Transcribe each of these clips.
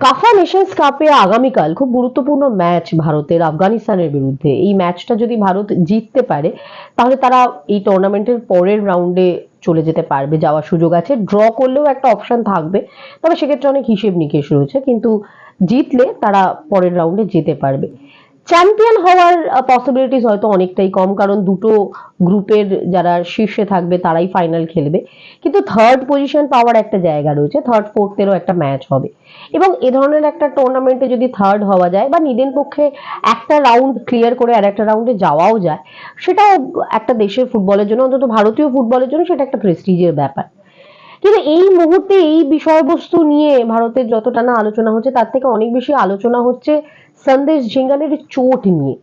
কাফা নেশনস কাপে আগামীকাল খুব গুরুত্বপূর্ণ ম্যাচ ভারতের আফগানিস্তানের বিরুদ্ধে। এই ম্যাচটা যদি ভারত জিততে পারে, তাহলে তারা এই টুর্নামেন্টের পরের রাউন্ডে চলে যেতে পারবে, যাওয়ার সুযোগ আছে। ড্র করলেও একটা অপশন থাকবে, তবে সেক্ষেত্রে অনেক হিসেব নিকেশ রয়েছে, কিন্তু জিতলে তারা পরের রাউন্ডে যেতে পারবে। চ্যাম্পিয়ন হওয়ার পসিবিলিটিস হয়তো অনেকটাই কম, কারণ দুটো গ্রুপের যারা শীর্ষে থাকবে তারাই ফাইনাল খেলবে। কিন্তু থার্ড পজিশন পাওয়ার একটা জায়গা রয়েছে থার্ড ফোর্থেরও একটা ম্যাচ হবে। এবং এ ধরনের একটা টুর্নামেন্টে যদি থার্ড হওয়া যায়, বা নিদেন পক্ষে একটা রাউন্ড ক্লিয়ার করে আর একটা রাউন্ডে যাওয়াও যায়, সেটাও একটা দেশের ফুটবলের জন্য, অন্তত ভারতীয় ফুটবলের জন্য সেটা একটা প্রেস্টিজের ব্যাপার। কিন্তু এই মুহূর্তে এই বিষয়বস্তু নিয়ে ভারতের যতটা না আলোচনা হচ্ছে, তার থেকে অনেক বেশি আলোচনা হচ্ছে সন্দেশ ঝিঙ্গানের চোট নিয়ে।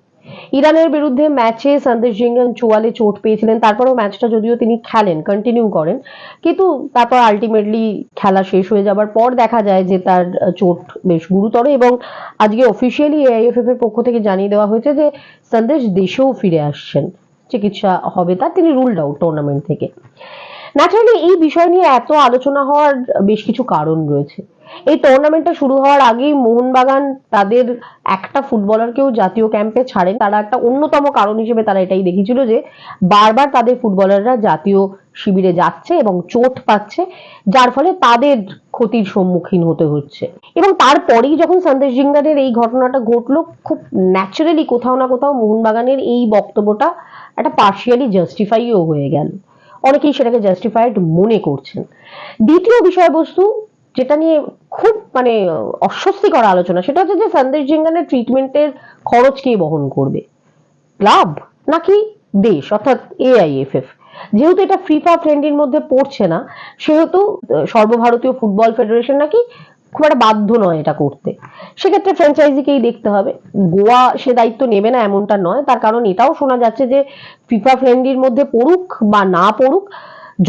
ইরানের বিরুদ্ধে ম্যাচে সন্দেশ ঝিঙ্গান চোয়ালে চোট পেয়েছিলেন, তারপরেও ম্যাচটা যদিও তিনি খেলেন কন্টিনিউ করেন, কিন্তু তারপর আলটিমেটলি খেলা শেষ হয়ে যাবার পর দেখা যায় যে তার চোট বেশ গুরুতর এবং আজকে অফিসিয়ালি এআইএফএফ এর পক্ষ থেকে জানিয়ে দেওয়া হয়েছে যে সন্দেশ দেশেও ফিরে আসছেন। চিকিৎসা হবে তার, তিনি রুলড আউট টুর্নামেন্ট থেকে। ন্যাচারালি এই বিষয় নিয়ে এত আলোচনা হওয়ার বেশ কিছু কারণ রয়েছে। এই টুর্নামেন্টটা শুরু হওয়ার আগেই মোহনবাগান তাদের একটা ফুটবলারকেও জাতীয় ক্যাম্পে ছাড়েন। তারা একটা অন্যতম কারণ হিসেবে তারা এটাই দেখেছিল যে বারবার তাদের ফুটবলাররা জাতীয় শিবিরে যাচ্ছে এবং চোট পাচ্ছে, যার ফলে তাদের ক্ষতির সম্মুখীন হতে হচ্ছে। এবং তারপরেই যখন সন্দেশ জিঙ্গারের এই ঘটনাটা ঘটলো, খুব ন্যাচারালি কোথাও না কোথাও মোহনবাগানের এই বক্তব্যটা একটা পার্শিয়ালি জাস্টিফাইও হয়ে গেল। অনেকেই সেটাকে জাস্টিফাইড মনে করছেন। দ্বিতীয় বিষয়বস্তু যেটা নিয়ে খুব মানে অস্বস্তিকর আলোচনা, সেটা হচ্ছে যে সন্দেশ জিঙ্গানের ট্রিটমেন্টের খরচ কে বহন করবে? ক্লাব নাকি দেশ, অর্থাৎ এআইএফএফ যেহেতু এটা ফিফা ফ্রেন্ডের মধ্যে পড়ছে না, সেহেতু সর্বভারতীয় ফুটবল ফেডারেশন নাকি খুব একটা বাধ্য নয় এটা করতে। সেক্ষেত্রে ফ্র্যাঞ্চাইজিকেই দেখতে হবে। গোয়া সে দায়িত্ব নেবে না এমনটা নয়। তার কারণ এটাও শোনা যাচ্ছে যে ফিফা ফ্রেন্ডলির মধ্যে পড়ুক বা না পড়ুক,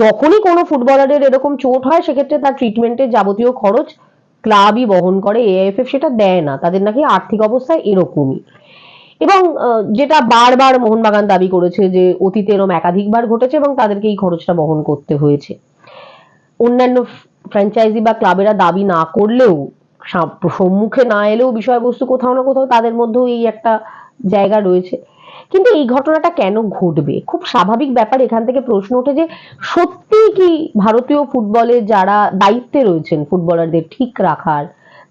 যখনই কোনো ফুটবলারের এরকম চোট হয়, সেক্ষেত্রে তার ট্রিটমেন্টের যাবতীয় খরচ ক্লাবই বহন করে এআইএফএফ সেটা দেয় না। তাদের নাকি আর্থিক অবস্থা এরকমই। এবং যেটা বারবার মোহনবাগান দাবি করেছে যে অতীতে এরম একাধিকবার ঘটেছে এবং তাদেরকে এই খরচটা বহন করতে হয়েছে। অন্যান্য ফ্র্যাঞ্চাইজি বা ক্লাবেরা দাবি না করলেও সম্মুখে না এলেও বিষয়বস্তু কোথাও না কোথাও তাদের মধ্যেও এই একটা জায়গা রয়েছে। কিন্তু এই ঘটনাটা কেন ঘটবে? খুব স্বাভাবিক ব্যাপার, এখান থেকে প্রশ্ন ওঠে যে সত্যি কি ভারতীয় ফুটবলে যারা দায়িত্বে রয়েছেন ফুটবলারদের ঠিক রাখার,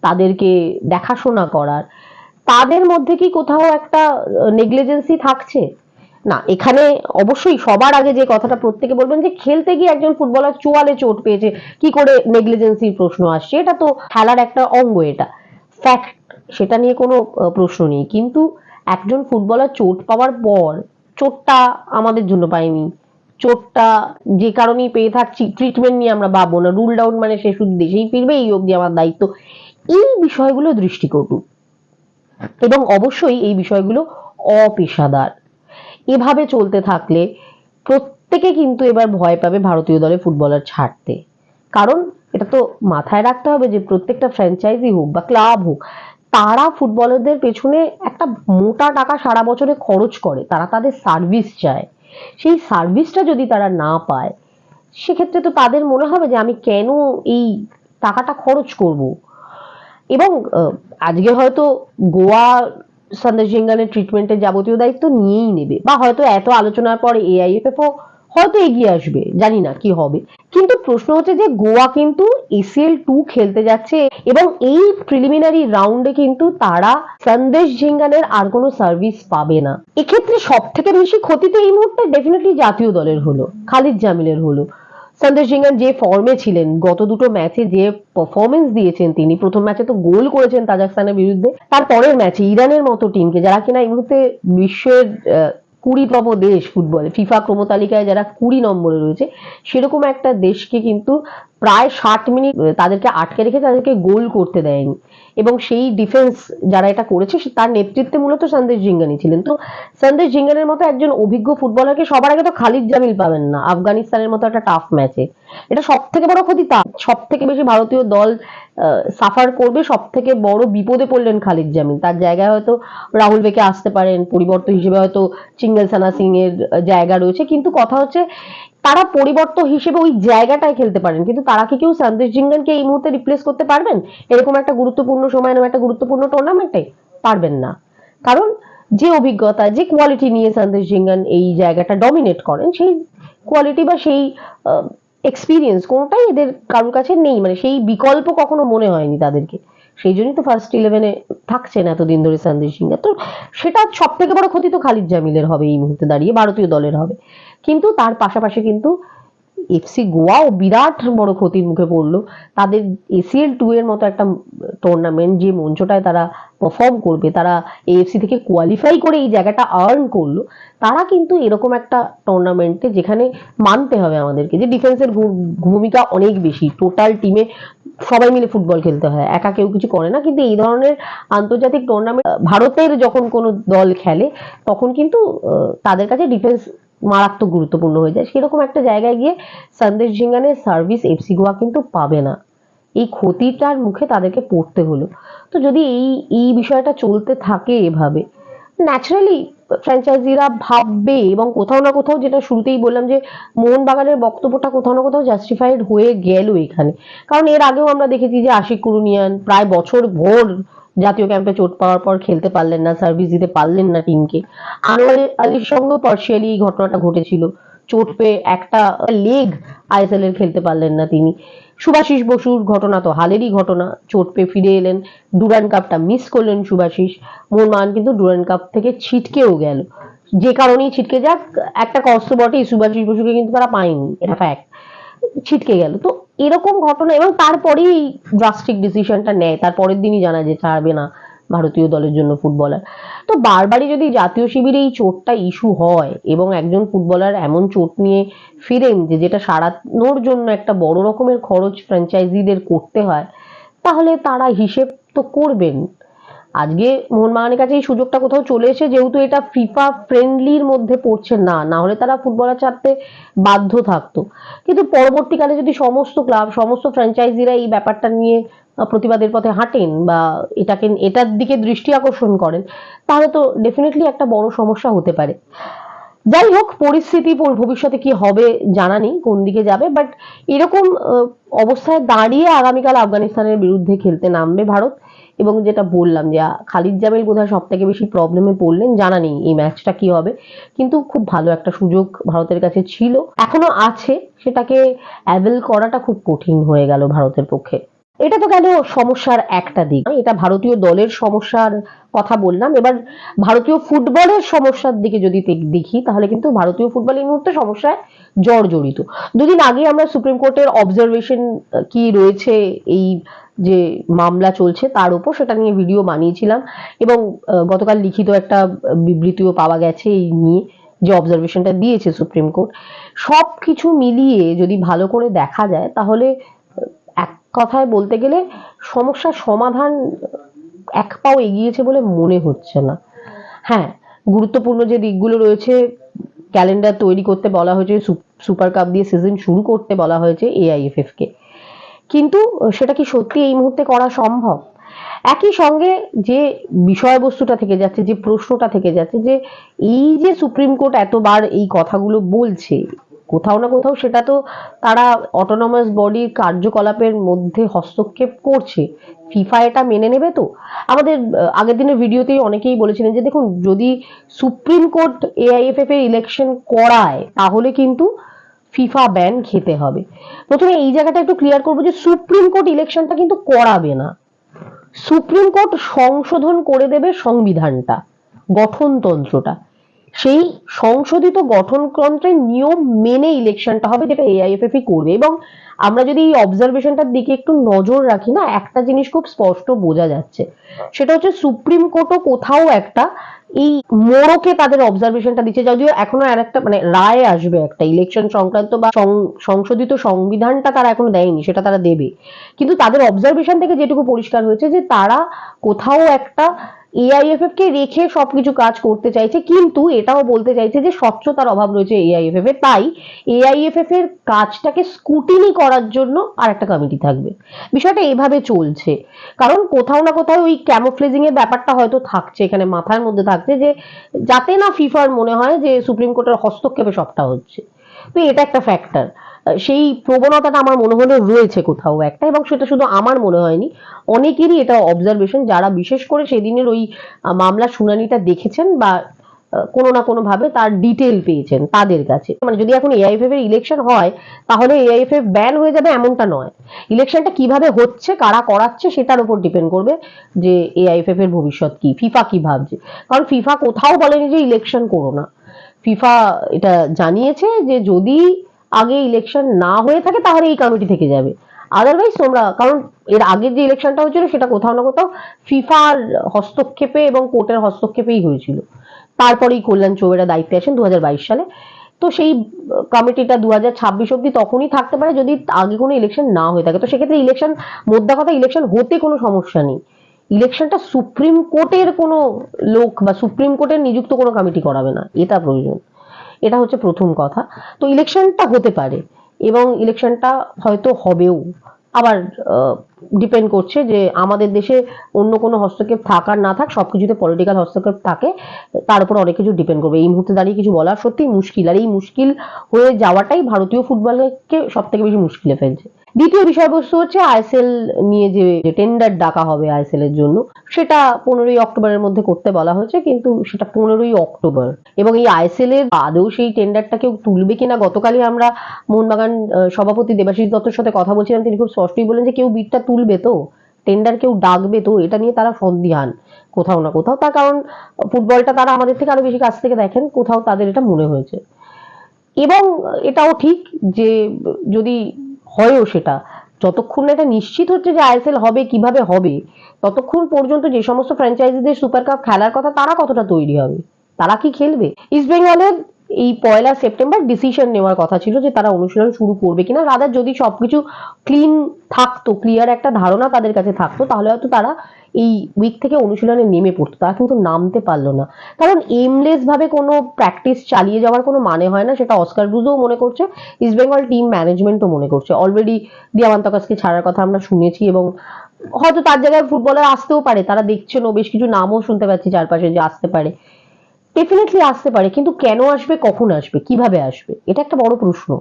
তাদেরকে দেখাশোনা করার, তাদের মধ্যে কি কোথাও একটা নেগলিজেন্সি থাকছে? না, এখানে অবশ্যই সবার আগে যে কথাটা প্রত্যেকে বলবেন যে খেলতে গিয়ে একজন ফুটবলার চোয়ালে চোট পেয়েছে, কি করে নেগলিজেন্সির প্রশ্ন আসছে, এটা তো খেলার একটা অঙ্গ এটা। ফ্যাক্ট সেটা নিয়ে কোনো প্রশ্ন নেই। কিন্তু একজন ফুটবলার চোট পাওয়ার পর, চোটটা আমাদের জন্য পাইনি চোটটা যে কারণেই পেয়ে থাকছি ট্রিটমেন্ট নিয়ে আমরা ভাববো না। রুল ডাউন মানে সে শুধু দেশেই ফিরবে, এই অবধি আমার দায়িত্ব। এই বিষয়গুলো দৃষ্টিকটু। এবং অবশ্যই এই বিষয়গুলো অপেশাদার। এভাবে চলতে থাকলে প্রত্যেকে কিন্তু এবার ভয় পাবে ভারতীয় দলে ফুটবলার ছাড়তে। কারণ এটা তো মাথায় রাখতে হবে যে প্রত্যেকটা ফ্র্যাঞ্চাইজি হোক বা ক্লাব হোক, তারা ফুটবলারদের পেছনে একটা মোটা টাকা সারা বছরে খরচ করে, তারা তাদের সার্ভিস চায়। সেই সার্ভিসটা যদি তারা না পায়, সেক্ষেত্রে তো তাদের মনে হবে যে আমি কেন এই টাকাটা খরচ করব? এবং আজকে হয়তো গোয়া সন্দেশ জিঙ্গানের ট্রিটমেন্টের যাবতীয় দায়িত্ব নিয়েই নেবে। বা হয়তো এত আলোচনার পরে এআইএফএফ হয়তো এগিয়ে আসবে, জানি না কি হবে। কিন্তু প্রশ্ন হচ্ছে যে গোয়া কিন্তু এসিএল টু খেলতে যাচ্ছে এবং এই প্রিলিমিনারি রাউন্ডে কিন্তু তারা সন্দেশ ঝিঙ্গানের আর কোনো সার্ভিস পাবে না। এক্ষেত্রে সব থেকে বেশি ক্ষতি তো এই মুহূর্তে ডেফিনেটলি জাতীয় দলের হলো, খালিদ জামিলের হলো। সন্দেশ জিঙ্গান যে ফর্মে ছিলেন, গত দুটো ম্যাচে যে পারফরমেন্স দিয়েছেন তিনি, প্রথম ম্যাচে তো গোল করেছেন তাজাকস্তানের বিরুদ্ধে, তার পরের ম্যাচে ইরানের মতো টিমকে যারা কিনা এই মুহূর্তে বিশ্বের কুড়িতম দেশ ফুটবলে ফিফা ক্রমতালিকায় যারা কুড়ি নম্বরে রয়েছে, সেরকম একটা দেশকে কিন্তু প্রায় ষাট মিনিট তাদেরকে আটকে রেখে তাদেরকে গোল করতে দেয়নি। এবং সেই ডিফেন্স যারা এটা করেছে তার নেতৃত্বে মূলত সন্দেশ জিঙ্গানি ছিলেন। তো সন্দেশ জিঙ্গানের মতো একজন অভিজ্ঞ ফুটবলারকে সবার আগে তো খালিদ জামিল পাবেন না। আফগানিস্তানের মতো একটা টাফ ম্যাচে এটা সব থেকে বড় ক্ষতি তা সব থেকে বেশি ভারতীয় দল সাফার করবে সব থেকে বড় বিপদে পড়লেন খালিদ জামিল। তার জায়গায় হয়তো রাহুল বেকে আসতে পারেন, পরিবর্তন হিসেবে হয়তো চিঙ্গল সানা সিং এর জায়গা রয়েছে। কিন্তু কথা হচ্ছে তারা পরিবর্তন হিসেবে ওই জায়গাটায় খেলতে পারেন। কিন্তু তারা কি কেউ সন্দেশ জিঙ্গানকে এই মুহূর্তে রিপ্লেস করতে পারবেন? এরকম একটা গুরুত্বপূর্ণ সময়, এরকম একটা গুরুত্বপূর্ণ টুর্নামেন্টে পারবেন না। কারণ যে অভিজ্ঞতা, যে কোয়ালিটি নিয়ে সন্দেশ জিঙ্গান এই জায়গাটা ডমিনেট করেন, সেই কোয়ালিটি বা সেই এক্সপিরিয়েন্স কোনোটাই এদের কারোর কাছে নেই। মানে সেই বিকল্প কখনো মনে হয়নি তাদেরকে। সেই জন্যই তো ফার্স্ট ইলেভেনে থাকছেন এতদিন ধরে সন্দেশ সিংহা। তো সেটা সব থেকে বড় ক্ষতি তো খালিদ জামিলের হবে এই মুহূর্তে দাঁড়িয়ে, ভারতীয় দলের হবে। কিন্তু তার পাশাপাশি কিন্তু এফসি গোয়াও বিরাট বড় ক্ষতির মুখে পড়ল। তাদের এসিএল টু এর মতো একটা টুর্নামেন্ট যে মঞ্চটায় তারা পারফর্ম করবে, তারা এএফসি থেকে কোয়ালিফাই করে এই জায়গাটা আর্ন করল, তারা কিন্তু এরকম একটা টুর্নামেন্টে যেখানে মানতে হবে আমাদেরকে, যে ডিফেন্সের ভূমিকা অনেক বেশি। টোটাল টিমে সবাই মিলে ফুটবল খেলতে হয়, একা কেউ কিছু করে না। কিন্তু এই ধরনের আন্তর্জাতিক টুর্নামেন্ট ভারতের যখন কোনো দল খেলে, তখন কিন্তু তাদের কাছে ডিফেন্স মারাত্মক গুরুত্বপূর্ণ হয়ে যায়। সেরকম একটা জায়গায় গিয়ে সন্দেশ ঝিঙ্গানের সার্ভিস এফসি গোয়া কিন্তু পাবে না। এই ক্ষতিটার মুখে তাদেরকে পড়তে হলো। তো যদি এই এই বিষয়টা চলতে থাকে এভাবে ন্যাচারালি ফ্র্যাঞ্চাইজিরা ভাববে এবং কোথাও না কোথাও যেটা শুরুতেই বললাম যে মোহনবাগানের বক্তব্যটা কোথাও না কোথাও জাস্টিফাইড হয়ে গেল এখানে। কারণ এর আগেও আমরা দেখেছি যে আশিক কুরুনিয়ান প্রায় বছর ভোর জাতীয় ক্যাম্পে চোট পাওয়ার পর খেলতে পারলেন না সার্ভিস দিতে পারলেন না টিমকে আনোয়ার আলীর সঙ্গেও পার্শিয়ালি এই ঘটনাটা ঘটেছিল। চোট পেয়ে একটা লেগ আইএসএল এর খেলতে পারলেন না তিনি। সুভাষিস বসুর ঘটনা তো হালেরই ঘটনা। চোট পেয়ে ফিরে এলেন। ডুরান কাপটা মিস করলেন সুভাষিস। মোহনবাগান কিন্তু ডুরান কাপ থেকে ছিটকেও গেল। যে কারণেই ছিটকে যাক, একটা কষ্ট বটেই সুভাষিস বসুকে কিন্তু তারা পায়নি, এটা ফ্যাক্ট ছিটকে গেল। তো এরকম ঘটনা এবং তারপরেই ড্রাস্টিক ডিসিশনটা নেয়। তারপরের দিনই জানা যে ছাড়বে না। ভারতীয় দলের জন্য ফুটবলার। তো বারবারই যদি জাতীয় শিবিরে এই চোটটা ইস্যু হয় এবং একজন ফুটবলার এমন চোট নিয়ে ফিরেন যে যেটা সারানোর জন্য একটা বড় রকমের খরচ ফ্র্যাঞ্চাইজিদের করতে হয়, তাহলে তারা হিসেব তো করবেন। আজকে মোহনবাগানের কাছে এই সুযোগটা কোথাও চলে এসে যেহেতু এটা ফিফা ফ্রেন্ডলির মধ্যে পড়ছে, না না হলে তারা ফুটবলার ছাড়তে বাধ্য থাকতো। কিন্তু পরবর্তীকালে যদি সমস্ত ক্লাব সমস্ত ফ্র্যাঞ্চাইজিরা এই ব্যাপারটা নিয়ে প্রতিবাদের পথে হাঁটেন বা এটাকে, এটার দিকে দৃষ্টি আকর্ষণ করেন, তাহলে তো ডেফিনেটলি একটা বড় সমস্যা হতে পারে। যাই হোক, পরিস্থিতি ভবিষ্যতে কি হবে জানা নেই, কোন দিকে যাবে বাট এরকম অবস্থায় দাঁড়িয়ে আগামীকাল আফগানিস্তানের বিরুদ্ধে খেলতে নামবে ভারত। এবং যেটা বললাম যে খালিদ জামিল বোধহয় সব থেকে বেশি প্রবলেমে পড়লেন, জানা নেই এই ম্যাচটা কি হবে। কিন্তু খুব ভালো একটা সুযোগ ভারতের কাছে ছিল। এখনও আছে, সেটাকে অ্যাভেল করাটা খুব কঠিন হয়ে গেল ভারতের পক্ষে। এটা তো গেল সমস্যার একটা দিক। এটা ভারতীয় দলের সমস্যার কথা বললাম। এবার ভারতীয় ফুটবলের সমস্যার দিকে যদি দেখি, তাহলে কিন্তু ভারতীয় ফুটবল এই মুহূর্তে সমস্যায় জর্জরিত দুদিন আগে আমরা সুপ্রিম কোর্টের অবজারভেশন কি রয়েছে, এই যে মামলা চলছে, তার উপর সেটা নিয়ে ভিডিও বানিয়েছিলাম এবং গতকাল লিখিত একটা বিবৃতিও পাওয়া গেছে এই নিয়ে, যে অবজারভেশনটা দিয়েছে সুপ্রিম কোর্ট। সব কিছু মিলিয়ে যদি ভালো করে দেখা যায়, তাহলে এক কথায় বলতে গেলে সমস্যার সমাধান এক পাও এগিয়েছে বলে মনে হচ্ছে না। হ্যাঁ গুরুত্বপূর্ণ যে দিকগুলো রয়েছে, ক্যালেন্ডার তৈরি করতে বলা হয়েছে সুপার কাপ দিয়ে সিজন শুরু করতে বলা হয়েছে এআইএফএফ কে। কিন্তু সেটা কি সত্যি এই মুহূর্তে করা সম্ভব? একই সঙ্গে যে বিষয়বস্তুটা থেকে যাচ্ছে, যে প্রশ্নটা থেকে যাচ্ছে, যে এই যে সুপ্রিম কোর্ট এতবার এই কথাগুলো বলছে কোথাও না কোথাও সেটা তো তারা অটোনমাস বডির কার্যকলাপের মধ্যে হস্তক্ষেপ করছে। ফিফা এটা মেনে নেবে তো? আমাদের আগের দিনের ভিডিওতেই অনেকেই বলেছিলেন যে দেখুন, যদি সুপ্রিম কোর্ট এআইএফএফ এর ইলেকশন করায়, তাহলে কিন্তু ফিফা ব্যান খেতে হবে। প্রথমে এই জায়গাটা একটু ক্লিয়ার করব যে সুপ্রিম কোর্ট ইলেকশনটা কিন্তু করাবে না। সুপ্রিম কোর্ট সংশোধন করে দেবে সংবিধানটা, গঠনতন্ত্রটা। সেই সংশোধিত গঠনতন্ত্রের নিয়ম মেনে ইলেকশনটা হবে যেটা এআইএফএফ করবে। এবং আমরা যদি এই অবজারভেশনটার দিকে একটু নজর রাখি না, একটা জিনিস খুব স্পষ্ট বোঝা যাচ্ছে। সেটা হচ্ছে সুপ্রিম কোর্টও কোথাও একটা এই মোড়কে তাদের অবজারভেশনটা দিচ্ছে, যদিও এখনও আর একটা মানে রায় আসবে একটা। ইলেকশন সংক্রান্ত বা সংশোধিত সংবিধানটা তারা এখনও দেয়নি, সেটা তারা দেবে। কিন্তু তাদের অবজারভেশন থেকে যেটুকু পরিষ্কার হয়েছে যে তারা কোথাও একটা এআইএফএফ কে রেখে সবকিছু কাজ করতে চাইছে, কিন্তু এটাও বলতে চাইছে যে স্বচ্ছতার অভাব রয়েছে এআইএফএফ এর। তাই এআইএফএফ এর কাজটাকে স্কুটিনি করার জন্য আর একটা কমিটি থাকবে। বিষয়টা এভাবে চলছে। কারণ কোথাও না কোথাও ওই ক্যামোফ্লেজিং এর ব্যাপারটা হয়তো থাকছে, এখানে মাথার মধ্যে থাকছে যে যাতে না ফিফার মনে হয় যে সুপ্রিম কোর্টের হস্তক্ষেপে সবটা হচ্ছে। তো এটা একটা ফ্যাক্টর সেই প্রবণতাটা আমার মনে হলো রয়েছে কোথাও একটা এবং সেটা শুধু আমার মনে হয়নি অনেকেরই এটা অবজারভেশন যারা বিশেষ করে সেদিনের ওই আহ, মামলার শুনানিটা দেখেছেন বা কোনো না কোনো ভাবে তার ডিটেল পেয়েছেন তাদের কাছে। মানে যদি এখন এআইএফএফ এর ইলেকশন হয় তাহলে এআইএফএফ ব্যান হয়ে যাবে এমনটা নয়। ইলেকশনটা কীভাবে হচ্ছে কারা করাচ্ছে সেটার উপর ডিপেন্ড করবে যে এআইএফএফ এর ভবিষ্যৎ কি ফিফা কি ভাবছে। কারণ ফিফা কোথাও বলেনি যে ইলেকশন করো না। ফিফা এটা জানিয়েছে যে যদি আগে ইলেকশন না হয়ে থাকে, তাহলে এই কমিটি থেকে যাবে। আদারওয়াইজ তোমরা, কারণ এর আগের যে ইলেকশনটা হয়েছিল, সেটা কোথাও না কোথাও ফিফার হস্তক্ষেপে এবং কোর্টের হস্তক্ষেপেই হয়েছিল। তারপরেই কল্যাণ চৌবেরা দায়িত্বে আসেন দু হাজার বাইশ সালে। তো সেই কমিটিটা দু হাজার ছাব্বিশ অব্দি তখনই থাকতে পারে যদি আগে কোনো ইলেকশন না হয়ে থাকে। তো সেক্ষেত্রে ইলেকশন মোদ্দা কথা ইলেকশন হতে কোনো সমস্যা নেই। ইলেকশনটা সুপ্রিম কোর্টের কোনো লোক বা সুপ্রিম কোর্টের নিযুক্ত কোনো কমিটি করাবে না। এটা প্রয়োজন। এটা হচ্ছে প্রথম কথা। তো ইলেকশনটা হতে পারে এবং ইলেকশনটা হয়তো হবেও। আবার ডিপেন্ড করছে যে আমাদের দেশে অন্য কোনো হস্তক্ষেপ থাক আর না থাক সব কিছুতে পলিটিক্যাল হস্তক্ষেপ থাকে, তার উপর অনেক কিছু ডিপেন্ড করবে। এই মুহূর্তে দাঁড়িয়ে কিছু বলা সত্যি মুশকিল। আর এই মুশকিল হয়ে যাওয়াটাই ভারতীয় ফুটবলকে সব থেকে বেশি মুশকিলে ফেলছে। দ্বিতীয় বিষয়বস্তু হচ্ছে আইএসএল নিয়ে যে টেন্ডার ডাকা হবে আইএসএল এর জন্য, সেটা পনেরোই অক্টোবরের মধ্যে করতে বলা হয়েছে, কিন্তু সেটা পনেরোই অক্টোবর। এবং এই আইএসএল এর আদৌ সেই টেন্ডারটা কেউ তুলবে কিনা, গতকালই আমরা মোহনবাগান সভাপতি দেবাশিস দত্তর সাথে কথা বলছিলাম, তিনি খুব স্পষ্টই বলেন যে কেউ বিটটা তুলবে তো? টেন্ডার কেউ ডাকবে তো? এটা নিয়ে তারা সন্দিহান কোথাও না কোথাও তার কারণ ফুটবলটা তারা আমাদের থেকে আরও বেশি কাছ থেকে দেখেন, কোথাও তাদের এটা মনে হয়েছে। এবং এটাও ঠিক যে যদি হয়ও সেটা, যতক্ষণ এটা নিশ্চিত হচ্ছে যে আইএসএল হবে, কীভাবে হবে, ততক্ষণ পর্যন্ত যে সমস্ত ফ্র্যাঞ্চাইজিদের সুপার কাপ খেলার কথা তারা কতটা তৈরি হবে? তারা কি খেলবে? ইস্ট বেঙ্গলের এই পয়লা সেপ্টেম্বর ডিসিশন নেওয়ার কথা ছিল যে তারা অনুশীলন শুরু করবে কিনা। রাদার যদি সবকিছু ক্লিন থাকতো ক্লিয়ার একটা ধারণা তাদের কাছে থাকতো, তাহলে হয়তো তারা এই উইক থেকে অনুশীলনে নেমে পড়তো। তারা কিন্তু নামতে পারল না। কারণ এমলেস ভাবে কোনো প্র্যাকটিস চালিয়ে যাওয়ার কোনো মানে হয় না, সেটা অস্কার ব্রুজও মনে করছে ইস্ট বেঙ্গল টিম ম্যানেজমেন্টও মনে করছে। অলরেডি দিয়ামান্তকাসকে ছাড়ার কথা আমরা শুনেছি এবং হয়তো তার জায়গায় ফুটবলার আসতেও পারে, তারা দেখছেন বেশ কিছু নামও শুনতে পাচ্ছি চারপাশে যে আসতে পারে। ডেফিনেটলি আসতে পারে, কিন্তু কেন আসবে, কখন আসবে, কীভাবে আসবে? এটা একটা বড় প্রশ্ন।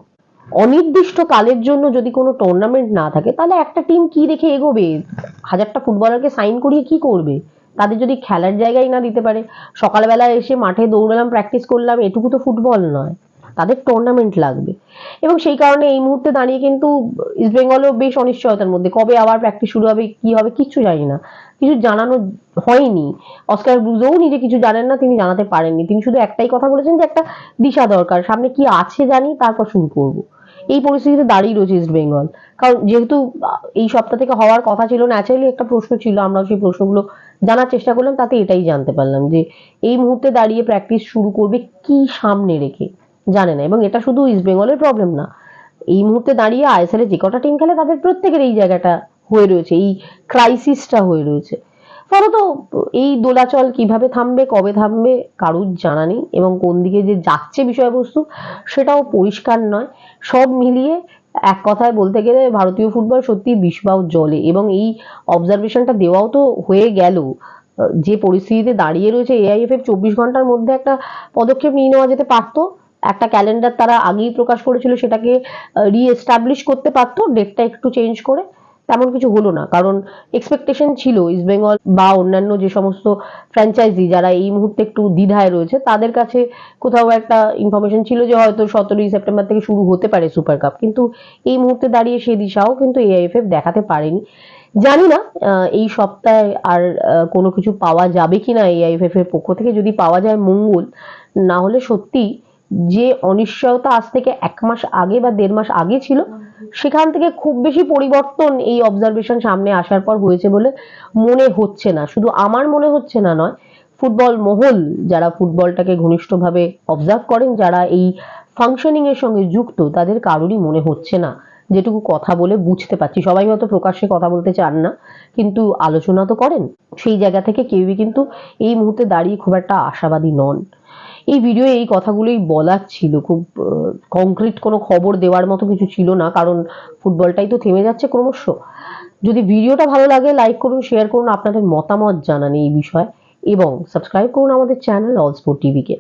অনির্দিষ্ট কালের জন্য যদি কোনো টুর্নামেন্ট না থাকে, তাহলে একটা টিম কি রেখে এগোবে? হাজারটা ফুটবলারকে সাইন করিয়ে কি করবে? তাদের যদি খেলার জায়গায় না দিতে পারে সকালবেলা এসে মাঠে দৌড়ালাম প্র্যাকটিস করলাম, এটুকু তো ফুটবল নয়। তাদের টুর্নামেন্ট লাগবে। এবং সেই কারণে এই মুহূর্তে দাঁড়িয়ে কিন্তু ইস্ট বেঙ্গলও বেশ অনিশ্চয়তার মধ্যে, কবে আবার প্র্যাকটিস শুরু হবে, কি হবে, কিচ্ছু জানি না। কিছু জানানো হয়নি। অস্কার ব্রুজও নিজে কিছু জানেন না, তিনি জানাতে পারেননি। তিনি শুধু একটাই কথা বলেছেন যে একটা দিশা দরকার, সামনে কি আছে জানি, তারপর শুরু করব। এই পরিস্থিতিতে দাঁড়িয়ে রয়েছে ইস্ট বেঙ্গল। কারণ যেহেতু এই সপ্তাহ থেকে হওয়ার কথা ছিল ন্যাচারালি একটা প্রশ্ন ছিল, আমরাও সেই প্রশ্নগুলো জানার চেষ্টা করলাম, তাতে এটাই জানতে পারলাম যে এই মুহূর্তে দাঁড়িয়ে প্র্যাকটিস শুরু করবে কি সামনে রেখে? জানে না, এবং এটা শুধু ইস্ট বেঙ্গলের প্রবলেম না। এই মুহূর্তে দাঁড়িয়ে আইএসএল এ যে কটা টিম খেলে, তাদের প্রত্যেকের এই জায়গাটা হয়ে রয়েছে, এই ক্রাইসিসটা হয়ে রয়েছে। ফলত এই দোলাচল কীভাবে থামবে, কবে থামবে, কারুর জানা নেই এবং কোন দিকে যে যাচ্ছে বিষয়বস্তু সেটাও পরিষ্কার নয়। সব মিলিয়ে এক কথায় বলতে গেলে ভারতীয় ফুটবল সত্যি বিষবাও জলে এবং এই অবজারভেশনটা দেওয়াও তো হয়ে গেল। যে পরিস্থিতিতে দাঁড়িয়ে রয়েছে এআইএফএফ চব্বিশ ঘণ্টার মধ্যে একটা পদক্ষেপ নিয়ে নেওয়া যেতে পারতো, একটা ক্যালেন্ডার তারা আগেই প্রকাশ করেছিল সেটাকে রিএস্টাবলিশ করতে পারতো ডেটটা একটু চেঞ্জ করে। তেমন কিছু হলো না। কারণ এক্সপেকটেশন ছিল ইস্ট বেঙ্গল বা অন্যান্য যে সমস্ত ফ্র্যাঞ্চাইজি যারা এই মুহূর্তে একটু দ্বিধায় রয়েছে, তাদের কাছে কোথাও একটা ইনফরমেশন ছিল যে হয়তো সতেরোই সেপ্টেম্বর থেকে শুরু হতে পারে সুপার কাপ কিন্তু এই মুহূর্তে দাঁড়িয়ে সে দিশাও কিন্তু এআইএফএফ দেখাতে পারেনি। জানি না এই সপ্তাহে আর কোনো কিছু পাওয়া যাবে কিনা এআইএফএফ এর পক্ষ থেকে। যদি পাওয়া যায় মঙ্গল, না হলে সত্যি যে অনিশ্চয়তা আজ থেকে এক মাস আগে বা দেড় মাস আগে ছিল সেখান থেকে খুব বেশি পরিবর্তন এই অবজারভেশন সামনে আসার পর হয়েছে বলে মনে হচ্ছে না। শুধু আমার মনে হচ্ছে না নয় ফুটবল মহল যারা ফুটবলটাকে ঘনিষ্ঠভাবে অবজার্ভ করেন, যারা এই ফাংশনিং এর সঙ্গে যুক্ত, তাদের কারোরই মনে হচ্ছে না। যেটুকু কথা বলে বুঝতে পারছি। সবাই হয়তো প্রকাশ্যে কথা বলতে চান না, কিন্তু আলোচনা তো করেন। সেই জায়গা থেকে কেউই কিন্তু এই মুহূর্তে দাঁড়িয়ে খুব একটা আশাবাদী নন। এই ভিডিও এই কথাগুলোই বলার ছিল। খুব কংক্রিট কোনো খবর দেওয়ার মতো কিছু ছিল না, কারণ ফুটবলটাই তো থেমে যাচ্ছে ক্রমশ। যদি ভিডিওটা ভালো লাগে লাইক করুন শেয়ার করুন, আপনাদের মতামত জানান এই বিষয়ে। এবং সাবস্ক্রাইব করুন আমাদের চ্যানেল অলস্পোর্ট টিভিকে